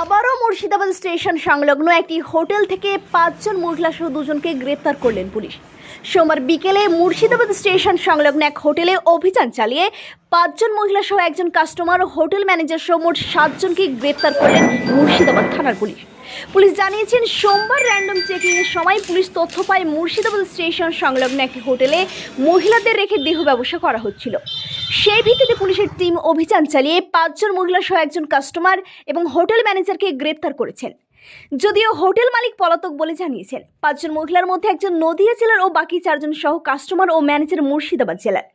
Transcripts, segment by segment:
আবারও মুর্শিদাবাদ স্টেশন সংলগ্ন একটি হোটেল থেকে পাঁচজন মহিলা সহ দুজনকে গ্রেপ্তার করলেন পুলিশ। সোমবার বিকেলে মুর্শিদাবাদ স্টেশন সংলগ্ন এক হোটেলে অভিযান চালিয়ে পাঁচজন মহিলা সহ একজন কাস্টমার ও হোটেল ম্যানেজার সহ মোট সাতজনকে গ্রেপ্তার করলেন মুর্শিদাবাদ থানার পুলিশ। পুলিশ জানিয়েছেন সোমবার র্যান্ডম চেকিং এর সময় পুলিশ তথ্য পায় মুর্শিদাবাদ স্টেশন সংলগ্ন একটি হোটেলে মহিলাদের রেখে দেহ ব্যবসা করা হচ্ছিল। সেই ভিত্তিতে পুলিশের টিম অভিযান চালিয়ে পাঁচজন মহিলা সহ একজন কাস্টমার এবং হোটেল ম্যানেজারকে গ্রেপ্তার করেছেন। যদিও হোটেল মালিক পলাতক বলে জানিয়েছেন, পাঁচজন মহিলার মধ্যে একজন নদিয়া জেলার ও বাকি চারজন সহ কাস্টমার ও ম্যানেজার মুর্শিদাবাদ জেলার।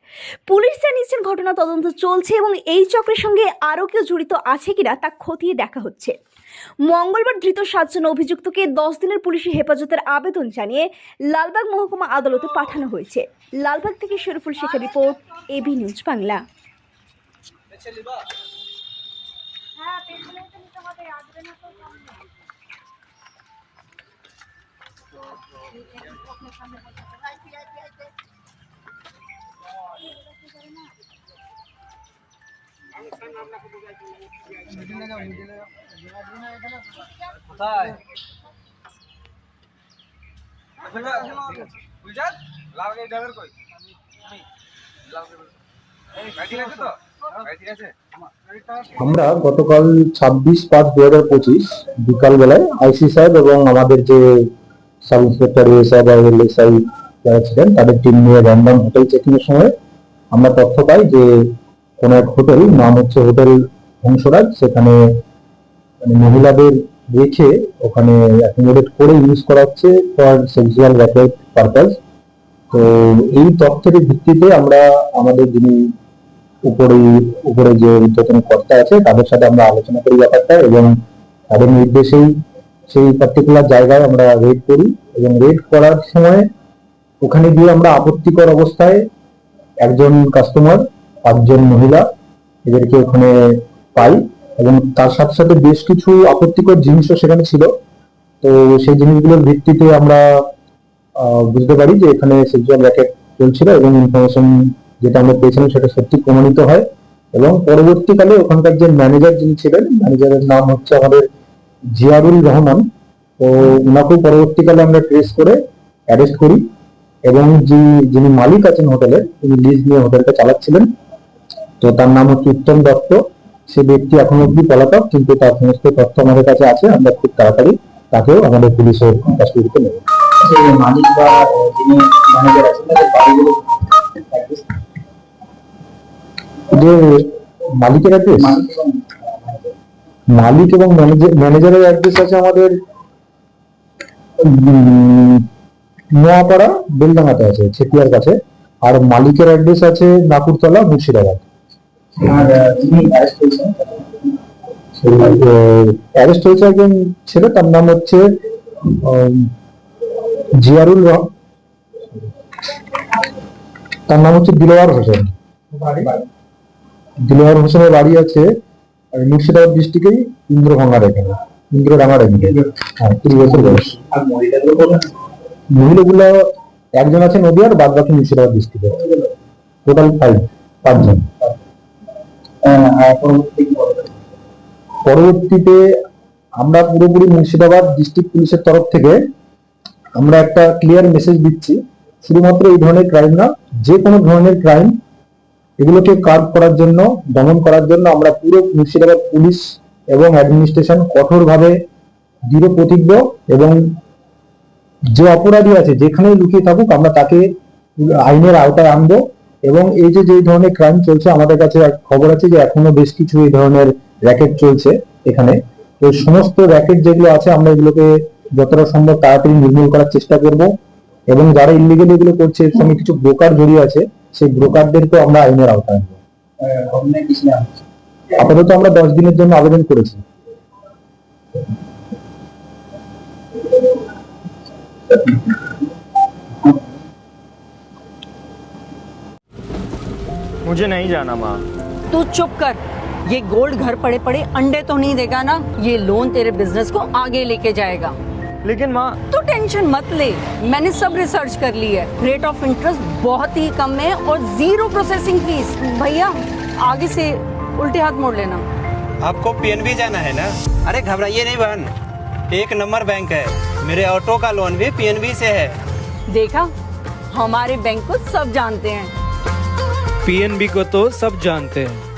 পুলিশ জানিয়েছেন ঘটনা তদন্ত চলছে এবং এই চক্রের সঙ্গে আরও কেউ জড়িত আছে কিনা তা খতিয়ে দেখা হচ্ছে। মঙ্গলবার ধৃত সাতজন অভিযুক্তকে দশ দিনের পুলিশি হেফাজতের আবেদন জানিয়ে লালবাগ মহকুমা আদালতে পাঠানো হয়েছে। লালবাগ থেকে শরীফুল শেখের রিপোর্ট এবি নিউজ বাংলা। আমরা গতকাল ছাব্বিশ পাঁচ দু হাজার পঁচিশ বিকালবেলায় আইসি সাহেব এবং আমাদের যে সাব ইন্সপেক্টর এসআই বা এলএসআই যারা ছিলেন, তাদের টিম নিয়ে র্যান্ডম হোটেল চেকিং এর সময় আমরা তথ্য পাই যে কোন এক হোটেল, নাম হচ্ছে হোটেল হংসরাজ, সেখানে মানে মহিলাদের রেখে ওখানে অ্যাকোমোডেট করে ইউজ করা হচ্ছে ফর সেক্সুয়াল র্যাকেট পারপাস তো এই তথ্যের ভিত্তিতে আমরা আমাদের যিনি উপরে উপরে যে উদ্যোতন কর্তা আছে, তাদের সাথে আমরা আলোচনা করি ব্যাপারটা এবং তাদের নির্দেশেই সেই পার্টিকুলার জায়গায় আমরা রেড করি এবং রেড করার সময় ওখানে গিয়ে আমরা আপত্তিকর অবস্থায় একজন কাস্টমার পাঁচজন মহিলা এদেরকে ওখানে পাই এবং তার সাথে সাথে বেশ কিছু আপত্তিকর জিনিসও সেখানে ছিল। তো সেই জিনিসগুলোর ভিত্তিতে আমরা বুঝতে পারি যে এখানে সেক্সুয়াল র্যাকেট চলছিল এবং ইনফরমেশন যেটা আমরা পেয়েছিলাম সেটা সত্যি প্রমাণিত হয় এবং পরবর্তীকালে ওখানকার যে ম্যানেজার যিনি ছিলেন ম্যানেজারের নাম হচ্ছে আমাদের জিয়ারুল রহমান। তো ওনাকেও পরবর্তীকালে আমরা ট্রেস করে অ্যারেস্ট করি এবং যিনি মালিক আছেন হোটেলের তিনি লিজ নিয়ে হোটেলটা চালাচ্ছিলেন। তো তার নাম হচ্ছে উত্তম দত্ত। সে ব্যক্তি এখন অব্দি পলাতক কিন্তু তার সমস্ত তথ্য আমাদের কাছে আছে। আমরা খুব তাড়াতাড়ি তাকেও আমাদের পুলিশের কাস্টডিতে নেব। যে মালিক বা যিনি ম্যানেজার আছেন যে মালিকের অ্যাড্রেস মালিক এবং ম্যানেজার ম্যানেজারের অ্যাড্রেস আছে আমাদের নোয়াপাড়া বেলডাঙ্গাতে আছে ছেতিয়ার কাছে। আর মালিকের অ্যাড্রেস আছে নাকুরতলা মুর্শিদাবাদ। আর যিনি অ্যারেস্ট হয়েছেন অ্যারেস্ট হয়েছে একজন ছেলে তার নাম হচ্ছে জিয়ারুল তার নাম হচ্ছে হোসেন। হোসেনের বাড়ি আছে মুর্শিদাবাদ ডিস্ট্রিক্টেই ইন্দ্রভাঙার এখানে ইন্দ্রডাঙ্গার এখানে হ্যাঁ তিরিশ বছর বয়স। মহিলাগুলো একজন আছে নদীয়ার বাদ বাকি মুর্শিদাবাদ ডিস্ট্রিক্টে টোটাল ফাইভ পাঁচজন। পরবর্তীতে আমরা পুরোপুরি মুর্শিদাবাদ ডিস্ট্রিক্ট পুলিশের তরফ থেকে আমরা একটা ক্লিয়ার মেসেজ দিচ্ছি। শুধুমাত্র এই ধরনের ক্রাইম না, যে কোনো ধরনের ক্রাইম এগুলোকে কার্ভ করার জন্য, দমন করার জন্য আমরা পুরো মুর্শিদাবাদ পুলিশ এবং অ্যাডমিনিস্ট্রেশন কঠোরভাবে দৃঢ় প্রতিজ্ঞ এবং যে অপরাধী আছে, যেখানেই লুকিয়ে থাকুক, আমরা তাকে আইনের আওতায় আনব। এবং এই যে যে ধরনের ক্রাইম চলছে, আমাদের কাছে খবর আছে যে, এখনও বেশ কিছু এই ধরনের র্যাকেট চলছে এখানে। তো সমস্ত র্যাকেট যেগুলো আছে, আমরা এগুলোকে যতটা সম্ভব তাড়াতাড়ি নির্মূল করার চেষ্টা করব। এবং যারা ইলিগেল এগুলো করছে, এর সঙ্গে কিছু ব্রোকার জড়িয়ে আছে, সেই ব্রোকারদেরকে আমরা আইনের আওতায় আপাতত আমরা দশ দিনের জন্য আবেদন করেছি। मुझे नहीं जाना माँ। तू चुप कर। ये गोल्ड घर पड़े पड़े अंडे तो नहीं देगा ना? ये लोन तेरे बिज़नेस को आगे लेके जाएगा। लेकिन माँ। तू टेंशन मत ले। मैंने सब रिसर्च कर ली है। रेट ऑफ़ इंटरेस्ट बहुत ही कम है और ज़ीरो प्रोसेसिंग फ़ीस भैया आगे से उल्टे हाथ मोड़ लेना। आपको पीएनबी जाना है ना? अरे घबराइए नहीं बहन। एक नंबर बैंक है। मेरे ऑटो का लोन भी पीएनबी से है। देखा? हमारे बैंक को सब जानते हैं। पीएनबी को तो सब जानते हैं।